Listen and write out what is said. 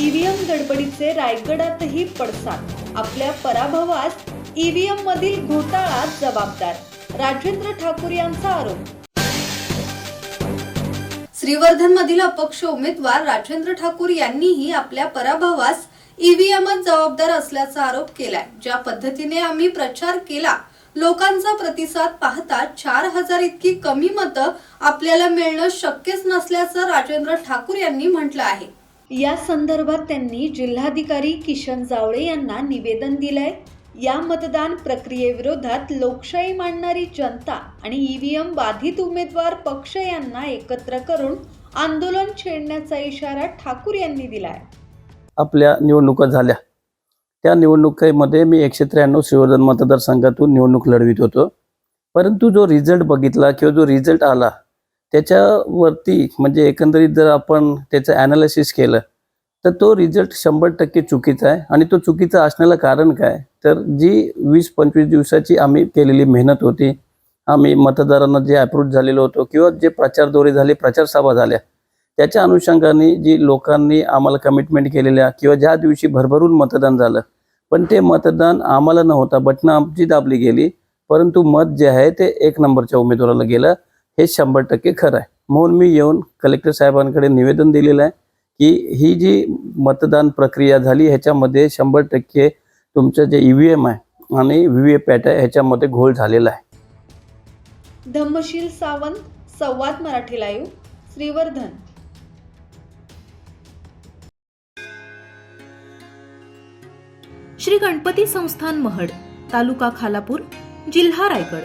EVM गडबडीचे रायगडातही पडसाद. आपल्या पराभवास EVM मधील घोटाळा जबाबदार. राजेंद्र ठाकूर यांचा आरोप. श्रीवर्धन मधील अपक्ष उमेदवार राजेंद्र ठाकूर यांनीही आपल्या पराभवास ईव्हीएमच जबाबदार असल्याचा आरोप केलाय. ज्या पद्धतीने आम्ही प्रचार केला लोकांचा प्रतिसाद पाहता चार हजार इतकी कमी मतं आपल्याला मिळणं शक्यच नसल्याचं राजेंद्र ठाकूर यांनी म्हटलं आहे. या संदर्भात त्यांनी जिल्हाधिकारी किशन जावळे यांना निवेदन दिलंय. या मतदान प्रक्रियेविरोधात लोकशाही मांडणारी जनता आणि ईव्हीएम बाधित उमेदवार पक्ष यांना एकत्र करून आंदोलन छेडण्याचा इशारा ठाकूर यांनी दिलाय. आपल्या निवडणुका झाल्या. त्या निवडणुकीमध्ये मी एकशे त्र्याण्णव श्रीवर्धन मतदारसंघातून निवडणूक लढवित होतो. परंतु जो रिझल्ट बघितला किंवा जो रिझल्ट आला त्याच्यावरती म्हणजे एकंदरीत जर आपण त्याचं ॲनालिसिस केलं तर तो रिझल्ट शंभर टक्के चुकीचा आहे. आणि तो चुकीचा असण्याला कारण काय? तर जी वीस पंचवीस दिवसाची आम्ही केलेली मेहनत होती आम्ही मतदारांना जे अप्रूव्ह झालेलो होतो किंवा जे प्रचार दौरे झाले प्रचारसभा झाल्या त्याच्या अनुषंगाने जी लोकांनी आम्हाला कमिटमेंट केलेल्या किंवा ज्या दिवशी भरभरून मतदान झालं पण ते मतदान आम्हाला न होता बटणं आमची दाबली गेली परंतु मत जे आहे ते एक नंबरच्या उमेदवाराला गेलं. हे शंभर टक्के खरं आहे. म्हणून मी येऊन कलेक्टर साहेबांकडे निवेदन दिलेलं आहे की ही जी मतदान प्रक्रिया झाली ह्याच्यामध्ये शंभर टक्के तुमचं जे ई व्ही एम आहे आणि व्ही व्ही पॅट आहे ह्याच्यामध्ये घोळ झालेला आहे. धम्मशील सावंत संवाद मराठी लाईव्ह श्रीवर्धन. श्री गणपती संस्थान महड तालुका खालापूर जिल्हा रायगड.